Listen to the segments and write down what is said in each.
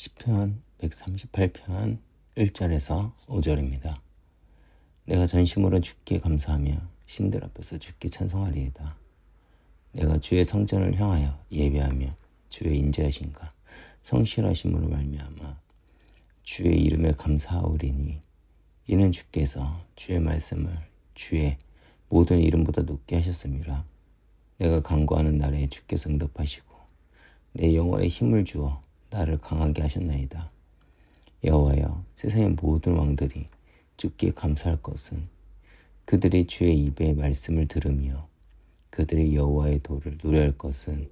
시편 138편 1절에서 5절입니다. 내가 전심으로 주께 감사하며 신들 앞에서 주께 찬송하리이다. 내가 주의 성전을 향하여 예배하며 주의 인자하신가 성실하심으로 말미암아 주의 이름에 감사하오리니 이는 주께서 주의 말씀을 주의 모든 이름보다 높게 하셨습니다. 내가 간구하는 날에 주께서 응답하시고 내 영혼에 힘을 주어 나를 강하게 하셨나이다. 여호와여 세상의 모든 왕들이 주께 감사할 것은 그들이 주의 입에 말씀을 들으며 그들이 여호와의 도를 노래할 것은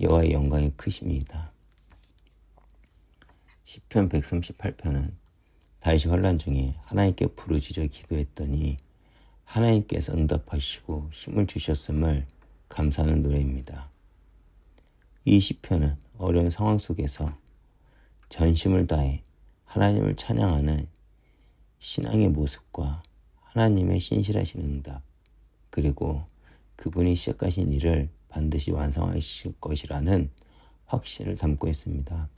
여호와의 영광이 크심이다. 시편 138편은 다시 환란 중에 하나님께 부르짖어 기도했더니 하나님께서 응답하시고 힘을 주셨음을 감사하는 노래입니다. 이 시편은 어려운 상황 속에서 전심을 다해 하나님을 찬양하는 신앙의 모습과 하나님의 신실하신 응답, 그리고 그분이 시작하신 일을 반드시 완성하실 것이라는 확신을 담고 있습니다.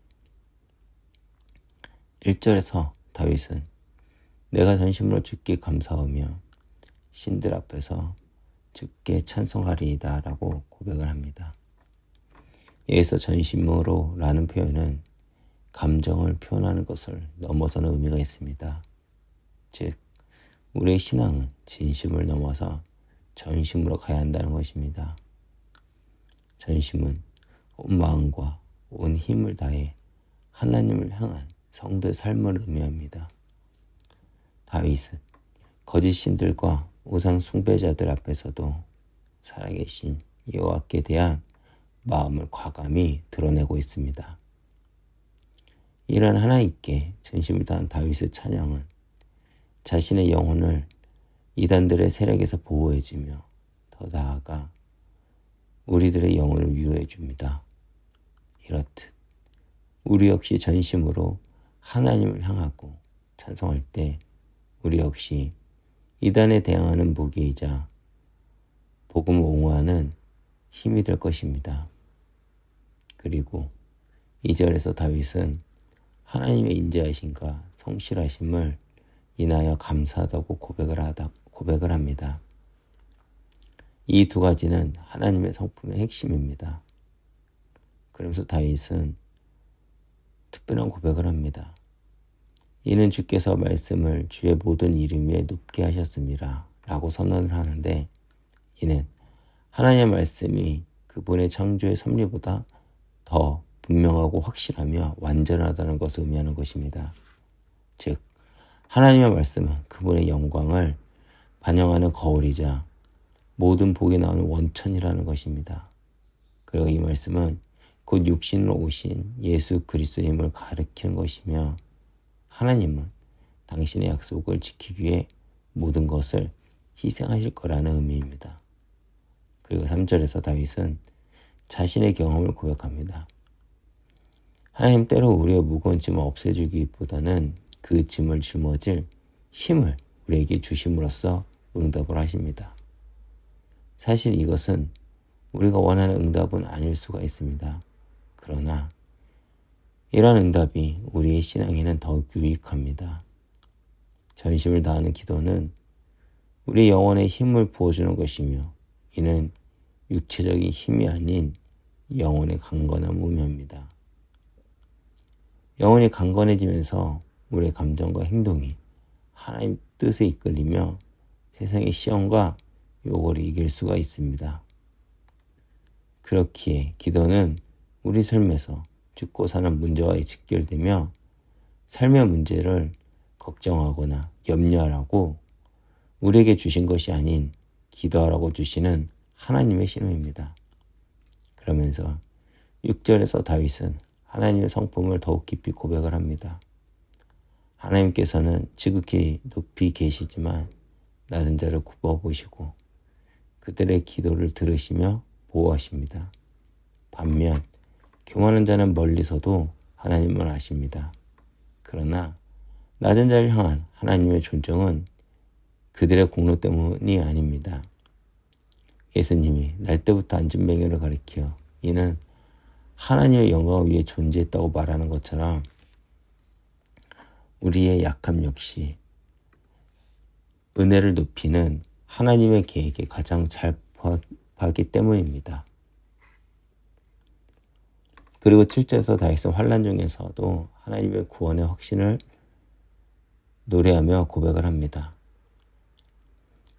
1절에서 다윗은 내가 전심으로 주께 감사하며 신들 앞에서 주께 찬송하리이다 라고 고백을 합니다. 여기서 전심으로 라는 표현은 감정을 표현하는 것을 넘어서는 의미가 있습니다. 즉, 우리의 신앙은 진심을 넘어서 전심으로 가야 한다는 것입니다. 전심은 온 마음과 온 힘을 다해 하나님을 향한 성도의 삶을 의미합니다. 다윗은 거짓 신들과 우상 숭배자들 앞에서도 살아계신 여호와께 대한 마음을 과감히 드러내고 있습니다. 이런 하나님께 전심을 다한 다윗의 찬양은 자신의 영혼을 이단들의 세력에서 보호해주며 더 나아가 우리들의 영혼을 위로해 줍니다. 이렇듯 우리 역시 전심으로 하나님을 향하고 찬송할 때 우리 역시 이단에 대항하는 무기이자 복음을 옹호하는 힘이 될 것입니다. 그리고 이절에서 다윗은 하나님의 인자하심과 성실하심을 인하여 감사하다고 고백을 하다 고백을 합니다. 이 두 가지는 하나님의 성품의 핵심입니다. 그러면서 다윗은 특별한 고백을 합니다. 이는 주께서 말씀을 주의 모든 이름 위에 높게 하셨습니다. 라고 선언을 하는데 이는 하나님의 말씀이 그분의 창조의 섭리보다 더 분명하고 확실하며 완전하다는 것을 의미하는 것입니다. 즉, 하나님의 말씀은 그분의 영광을 반영하는 거울이자 모든 복이 나오는 원천이라는 것입니다. 그리고 이 말씀은 곧 육신으로 오신 예수 그리스도님을 가리키는 것이며 하나님은 당신의 약속을 지키기 위해 모든 것을 희생하실 거라는 의미입니다. 그리고 3절에서 다윗은 자신의 경험을 고백합니다. 하나님 때로 우리의 무거운 짐을 없애주기보다는 그 짐을 짊어질 힘을 우리에게 주심으로써 응답을 하십니다. 사실 이것은 우리가 원하는 응답은 아닐 수가 있습니다. 그러나 이러한 응답이 우리의 신앙에는 더욱 유익합니다. 전심을 다하는 기도는 우리 영혼에 힘을 부어주는 것이며 이는 육체적인 힘이 아닌 영혼의 강건함 의미합니다. 영혼이 강건해지면서 우리의 감정과 행동이 하나님 뜻에 이끌리며 세상의 시험과 요구를 이길 수가 있습니다. 그렇기에 기도는 우리 삶에서 죽고 사는 문제와 직결되며 삶의 문제를 걱정하거나 염려하라고 우리에게 주신 것이 아닌 기도하라고 주시는 하나님의 신호입니다. 그러면서 6절에서 다윗은 하나님의 성품을 더욱 깊이 고백을 합니다. 하나님께서는 지극히 높이 계시지만 낮은 자를 굽어보시고 그들의 기도를 들으시며 보호하십니다. 반면 교만한 자는 멀리서도 하나님을 아십니다. 그러나 낮은 자를 향한 하나님의 존중은 그들의 공로 때문이 아닙니다. 예수님이 날 때부터 앉은 뱅이를 가리켜 이는 하나님의 영광을 위해 존재했다고 말하는 것처럼 우리의 약함 역시 은혜를 높이는 하나님의 계획에 가장 잘 부합하기 때문입니다. 그리고 7절에서 다윗은 환란 중에서도 하나님의 구원의 확신을 노래하며 고백을 합니다.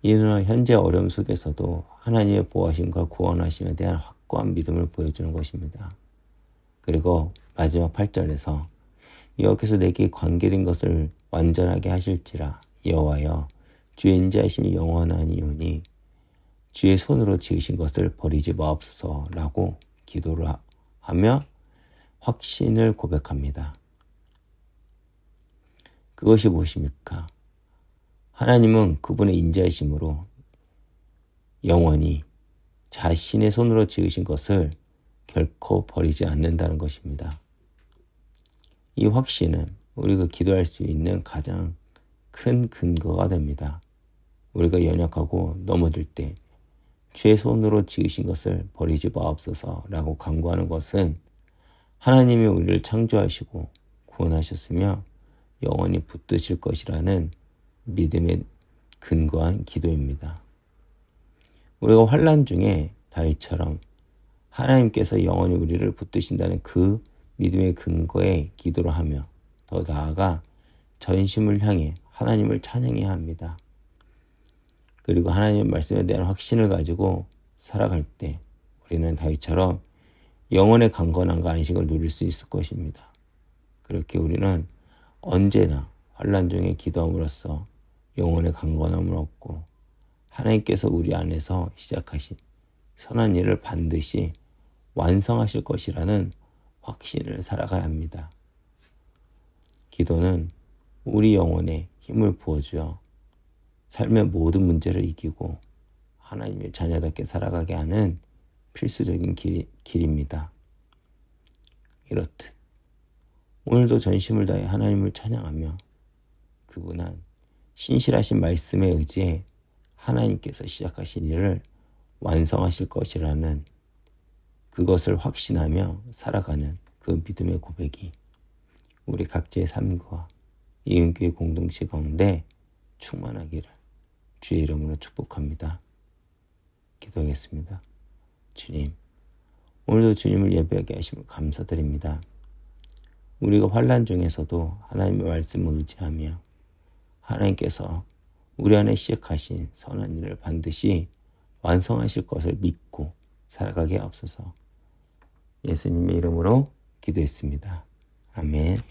이는 현재 어려움 속에서도 하나님의 보호하심과 구원하심에 대한 확고한 믿음을 보여주는 것입니다. 그리고 마지막 8절에서 여호와께서 내게 관계된 것을 완전하게 하실지라 여호와여 주의 인자하심이 영원하니오니 주의 손으로 지으신 것을 버리지 마옵소서라고 기도를 하며 확신을 고백합니다. 그것이 무엇입니까? 하나님은 그분의 인자이심으로 영원히 자신의 손으로 지으신 것을 결코 버리지 않는다는 것입니다. 이 확신은 우리가 기도할 수 있는 가장 큰 근거가 됩니다. 우리가 연약하고 넘어질 때 주의 손으로 지으신 것을 버리지 마옵소서라고 간구하는 것은 하나님이 우리를 창조하시고 구원하셨으며 영원히 붙드실 것이라는 믿음에 근거한 기도입니다. 우리가 환란 중에 다윗처럼 하나님께서 영원히 우리를 붙드신다는 그 믿음의 근거에 기도를 하며 더 나아가 전심을 향해 하나님을 찬양해야 합니다. 그리고 하나님의 말씀에 대한 확신을 가지고 살아갈 때 우리는 다윗처럼 영혼의 강건함과 안식을 누릴 수 있을 것입니다. 그렇게 우리는 언제나 환란 중에 기도함으로써 영혼의 강건함을 얻고 하나님께서 우리 안에서 시작하신 선한 일을 반드시 완성하실 것이라는 확신을 살아가야 합니다. 기도는 우리 영혼에 힘을 부어주어 삶의 모든 문제를 이기고 하나님의 자녀답게 살아가게 하는 필수적인 길, 길입니다. 이렇듯 오늘도 전심을 다해 하나님을 찬양하며 그분은 신실하신 말씀에 의지해 하나님께서 시작하신 일을 완성하실 것이라는 그것을 확신하며 살아가는 그 믿음의 고백이 우리 각자의 삶과 이은교의 공동체 가운데 충만하기를 주의 이름으로 축복합니다. 기도하겠습니다. 주님, 오늘도 주님을 예배하게 하심을 감사드립니다. 우리가 환란 중에서도 하나님의 말씀을 의지하며 하나님께서 우리 안에 시작하신 선한 일을 반드시 완성하실 것을 믿고 살아가게 없어서 예수님의 이름으로 기도했습니다. 아멘.